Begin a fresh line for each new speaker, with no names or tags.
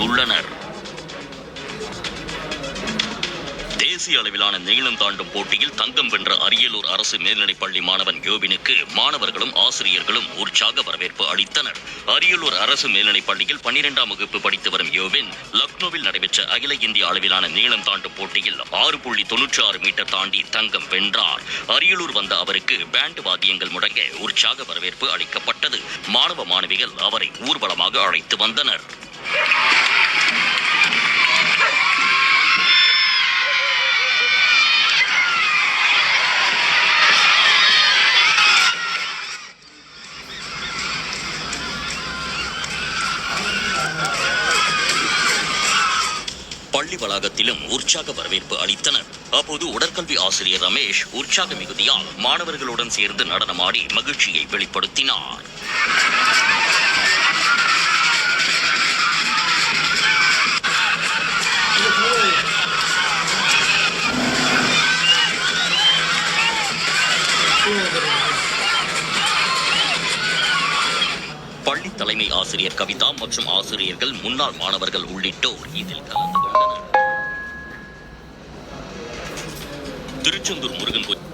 உள்ளனர். தேசிய அளவிலான நீளம் தாண்டும் போட்டியில் தங்கம் வென்ற அரியலூர் அரசு மேல்நிலைப் பள்ளி மாணவன் யோபினுக்கு மாணவர்களும் ஆசிரியர்களும் உற்சாக வரவேற்பு அளித்தனர். அரியலூர் அரசு மேல்நிலைப்பள்ளியில் பன்னிரெண்டாம் வகுப்பு படித்து வரும் யோவின் லக்னோவில் நடைபெற்ற அகில இந்திய அளவிலான நீளம் தாண்டும் போட்டியில் ஆறு புள்ளி தொன்னூற்றி ஆறு மீட்டர் தாண்டி தங்கம் வென்றார். அரியலூர் வந்த அவருக்கு பேண்ட் வாத்தியங்கள் முடங்க உற்சாக வரவேற்பு அளிக்கப்பட்டது. மாணவ மாணவிகள் அவரை ஊர்வலமாக அழைத்து வந்தனர். பள்ளி வளாகத்திலும் உற்சாக வரவேற்பு அளித்தனர். அப்போது உடற்கல்வி ஆசிரியர் ரமேஷ் உற்சாக மிகுதியால் மாணவர்களுடன் சேர்ந்து நடனமாடி மகிழ்ச்சியை வெளிப்படுத்தினார். பள்ளி தலைமை ஆசிரியர் கவிதா மற்றும் ஆசிரியர்கள் முன்னாள் மாணவர்கள் உள்ளிட்டோர் இதில் கலந்து கொண்டனர். திருச்செந்தூர் முருகன் கோயில்